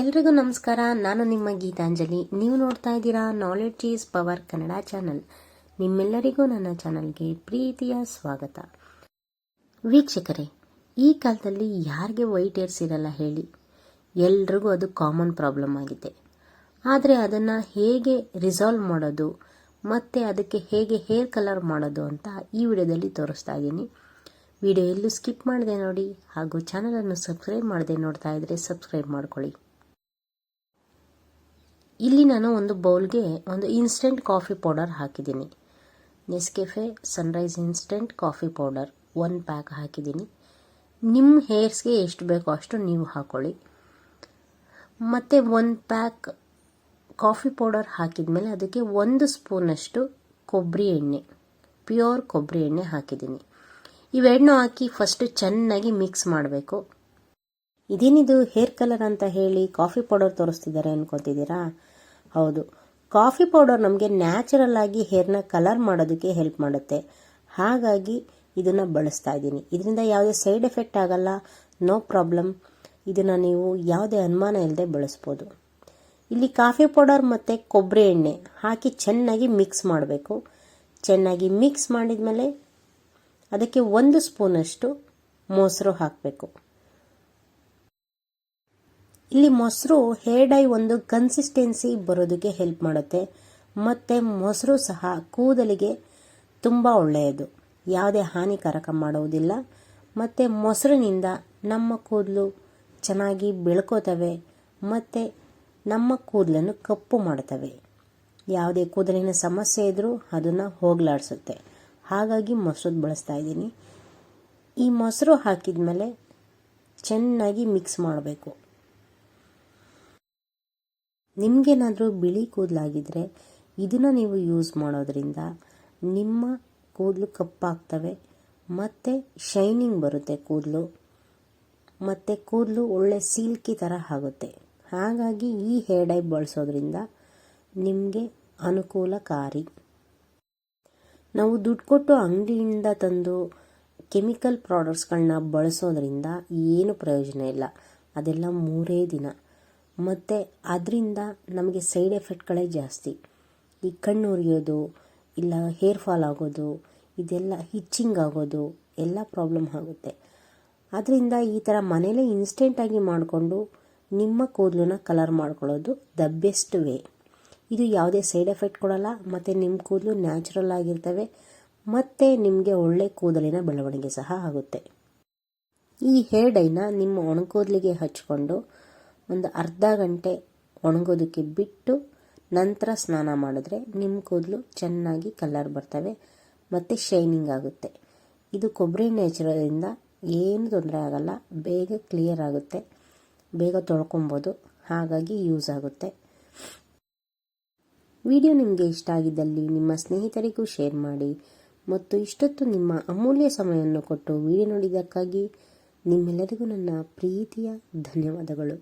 ಎಲ್ರಿಗೂ ನಮಸ್ಕಾರ. ನಾನು ನಿಮ್ಮ ಗೀತಾಂಜಲಿ. ನೀವು ನೋಡ್ತಾ ಇದ್ದೀರಾ knowledge is power Kannada channel ನಿಮ್ಮೆಲ್ಲರಿಗೂ ನನ್ನ ಚಾನಲ್ಗೆ ಪ್ರೀತಿಯ ಸ್ವಾಗತ. ವೀಕ್ಷಕರೇ, ಈ ಕಾಲದಲ್ಲಿ ಯಾರಿಗೆ ವೈಟ್ ಏರ್ಸ್ ಇರಲ್ಲ ಹೇಳಿ. ಎಲ್ರಿಗೂ ಅದು ಕಾಮನ್ ಪ್ರಾಬ್ಲಮ್ ಆಗಿದೆ. ಆದರೆ ಅದನ್ನು ಹೇಗೆ ರಿಸಾಲ್ವ್ ಮಾಡೋದು, ಮತ್ತು ಅದಕ್ಕೆ ಹೇಗೆ ಹೇರ್ ಕಲರ್ ಮಾಡೋದು ಅಂತ ಈ ವಿಡಿಯೋದಲ್ಲಿ ತೋರಿಸ್ತಾ ಇದ್ದೀನಿ. ವಿಡಿಯೋ ಎಲ್ಲೂ ಸ್ಕಿಪ್ ಮಾಡಿದೆ ನೋಡಿ, ಹಾಗೂ ಚಾನಲನ್ನು ಸಬ್ಸ್ಕ್ರೈಬ್ ಮಾಡದೆ ನೋಡ್ತಾ ಇದ್ದರೆ ಸಬ್ಸ್ಕ್ರೈಬ್ ಮಾಡ್ಕೊಳ್ಳಿ. ಇಲ್ಲಿ ನಾನು ಒಂದು ಬೌಲ್ಗೆ ಒಂದು ಇನ್ಸ್ಟೆಂಟ್ ಕಾಫಿ ಪೌಡರ್ ಹಾಕಿದ್ದೀನಿ. Nescafe Sunrise instant coffee powder one pack ಹಾಕಿದ್ದೀನಿ. ನಿಮ್ಮ ಹೇರ್ಸ್ಗೆ ಎಷ್ಟು ಬೇಕೋ ಅಷ್ಟು ನೀವು ಹಾಕ್ಕೊಳ್ಳಿ ಮತ್ತು ಒಂದು ಪ್ಯಾಕ್ ಕಾಫಿ ಪೌಡರ್ ಹಾಕಿದ ಮೇಲೆ ಅದಕ್ಕೆ ಒಂದು ಸ್ಪೂನಷ್ಟು ಕೊಬ್ಬರಿ ಎಣ್ಣೆ ಪ್ಯೂರ್ ಕೊಬ್ಬರಿ ಎಣ್ಣೆ ಹಾಕಿದ್ದೀನಿ. ಇವೆಣ್ಣು ಹಾಕಿ ಫಸ್ಟು ಚೆನ್ನಾಗಿ ಮಿಕ್ಸ್ ಮಾಡಬೇಕು. ಇದೇನಿದು ಹೇರ್ ಕಲರ್ ಅಂತ ಹೇಳಿ ಕಾಫಿ ಪೌಡರ್ ತೋರಿಸ್ತಿದ್ದಾರೆ ಅನ್ಕೋತಿದ್ದೀರಾ? ಹೌದು. ಕಾಫಿ ಪೌಡರ್ ನಮಗೆ ನ್ಯಾಚುರಲ್ ಆಗಿ ಹೇರ್ನ ಕಲರ್ ಮಾಡೋದಕ್ಕೆ ಹೆಲ್ಪ್ ಮಾಡುತ್ತೆ. ಹಾಗಾಗಿ ಇದನ್ನು ಬಳಸ್ತಾ ಇದ್ದೀನಿ. ಇದರಿಂದ ಯಾವುದೇ ಸೈಡ್ ಎಫೆಕ್ಟ್ ಆಗಲ್ಲ, ನೋ ಪ್ರಾಬ್ಲಮ್. ಇದನ್ನು ನೀವು ಯಾವುದೇ ಅನುಮಾನ ಇಲ್ಲದೆ ಬಳಸ್ಬೋದು. ಇಲ್ಲಿ ಕಾಫಿ ಪೌಡರ್ ಮತ್ತು ಕೊಬ್ಬರಿ ಎಣ್ಣೆ ಹಾಕಿ ಚೆನ್ನಾಗಿ ಮಿಕ್ಸ್ ಮಾಡಬೇಕು. ಚೆನ್ನಾಗಿ ಮಿಕ್ಸ್ ಮಾಡಿದ ಮೇಲೆ ಅದಕ್ಕೆ ಒಂದು ಸ್ಪೂನಷ್ಟು ಮೊಸರು ಹಾಕಬೇಕು. ಇಲ್ಲಿ ಮೊಸರು ಹೇರ್ ಡೈ ಒಂದು ಕನ್ಸಿಸ್ಟೆನ್ಸಿ ಬರೋದಕ್ಕೆ ಹೆಲ್ಪ್ ಮಾಡುತ್ತೆ. ಮತ್ತು ಮೊಸರು ಸಹ ಕೂದಲಿಗೆ ತುಂಬ ಒಳ್ಳೆಯದು. ಯಾವುದೇ ಹಾನಿಕಾರಕ ಮಾಡುವುದಿಲ್ಲ. ಮತ್ತು ಮೊಸರಿನಿಂದ ನಮ್ಮ ಕೂದಲು ಚೆನ್ನಾಗಿ ಬೆಳ್ಕೋತವೆ. ಮತ್ತು ನಮ್ಮ ಕೂದಲನ್ನು ಕಪ್ಪು ಮಾಡ್ತವೆ. ಯಾವುದೇ ಕೂದಲಿನ ಸಮಸ್ಯೆ ಇದ್ದರೂ ಅದನ್ನು ಹೋಗಲಾಡಿಸುತ್ತೆ. ಹಾಗಾಗಿ ಮೊಸರು ಬಳಸ್ತಾ ಇದ್ದೀನಿ. ಈ ಮೊಸರು ಹಾಕಿದ ಮೇಲೆ ಚೆನ್ನಾಗಿ ಮಿಕ್ಸ್ ಮಾಡಬೇಕು. ನಿಮಗೇನಾದರೂ ಬಿಳಿ ಕೂದಲಾಗಿದ್ದರೆ ಇದನ್ನು ನೀವು ಯೂಸ್ ಮಾಡೋದ್ರಿಂದ ನಿಮ್ಮ ಕೂದಲು ಕಪ್ಪಾಗ್ತವೆ, ಮತ್ತು ಶೈನಿಂಗ್ ಬರುತ್ತೆ ಕೂದಲು, ಮತ್ತು ಕೂದಲು ಒಳ್ಳೆ ಸಿಲ್ಕಿ ಥರ ಆಗುತ್ತೆ. ಹಾಗಾಗಿ ಈ ಹೇರ್ ಡೈ ಬಳಸೋದ್ರಿಂದ ನಿಮಗೆ ಅನುಕೂಲಕಾರಿ. ನಾವು ದುಡ್ಡು ಕೊಟ್ಟು ಅಂಗಡಿಯಿಂದ ತಂದು ಕೆಮಿಕಲ್ ಪ್ರಾಡಕ್ಟ್ಸ್ಗಳನ್ನ ಬಳಸೋದ್ರಿಂದ ಏನು ಪ್ರಯೋಜನ ಇಲ್ಲ. ಅದೆಲ್ಲ ಮೂರೇ ದಿನ. ಮತ್ತು ಅದರಿಂದ ನಮಗೆ ಸೈಡ್ ಎಫೆಕ್ಟ್ಗಳೇ ಜಾಸ್ತಿ. ಈ ಕಣ್ಣು ಉರಿಯೋದು, ಇಲ್ಲ ಹೇರ್ ಫಾಲ್ ಆಗೋದು, ಇದೆಲ್ಲ ಹಿಚ್ಚಿಂಗ್ ಆಗೋದು, ಎಲ್ಲ ಪ್ರಾಬ್ಲಮ್ ಆಗುತ್ತೆ. ಅದರಿಂದ ಈ ಥರ ಮನೇಲೇ ಇನ್ಸ್ಟೆಂಟಾಗಿ ಮಾಡಿಕೊಂಡು ನಿಮ್ಮ ಕೂದಲನ್ನ ಕಲರ್ ಮಾಡ್ಕೊಳ್ಳೋದು ದ ಬೆಸ್ಟ್ ವೇ ಇದು ಯಾವುದೇ ಸೈಡ್ ಎಫೆಕ್ಟ್ ಕೊಡಲ್ಲ, ಮತ್ತು ನಿಮ್ಮ ಕೂದಲು ನ್ಯಾಚುರಲ್ ಆಗಿರ್ತವೆ, ಮತ್ತು ನಿಮಗೆ ಒಳ್ಳೆ ಕೂದಲಿನ ಬೆಳವಣಿಗೆ ಸಹ ಆಗುತ್ತೆ. ಈ ಹೇರ್ ಡೈನ ನಿಮ್ಮ ಒಣಕೂದಲಿಗೆ ಹಚ್ಕೊಂಡು ಒಂದು ಅರ್ಧ ಗಂಟೆ ಒಣಗೋದಕ್ಕೆ ಬಿಟ್ಟು ನಂತರ ಸ್ನಾನ ಮಾಡಿದ್ರೆ ನಿಮ್ಮ ಕೂದಲು ಚೆನ್ನಾಗಿ ಕಲರ್ ಬರ್ತವೆ ಮತ್ತು ಶೈನಿಂಗ್ ಆಗುತ್ತೆ. ಇದು ಕೊಬ್ಬರಿ ನೇಚರಿಂದ ಏನು ತೊಂದರೆ ಆಗಲ್ಲ, ಬೇಗ ಕ್ಲಿಯರ್ ಆಗುತ್ತೆ, ಬೇಗ ತೊಳ್ಕೊಬೋದು, ಹಾಗಾಗಿ ಯೂಸ್ ಆಗುತ್ತೆ. ವಿಡಿಯೋ ನಿಮಗೆ ಇಷ್ಟ ಆಗಿದ್ದಲ್ಲಿ ನಿಮ್ಮ ಸ್ನೇಹಿತರಿಗೂ ಶೇರ್ ಮಾಡಿ ಮತ್ತು ಇಷ್ಟೊತ್ತು ನಿಮ್ಮ ಅಮೂಲ್ಯ ಸಮಯವನ್ನು ಕೊಟ್ಟು ವಿಡಿಯೋ ನೋಡಿದ್ದಕ್ಕಾಗಿ ನಿಮ್ಮೆಲ್ಲರಿಗೂ ನನ್ನ ಪ್ರೀತಿಯ ಧನ್ಯವಾದಗಳು.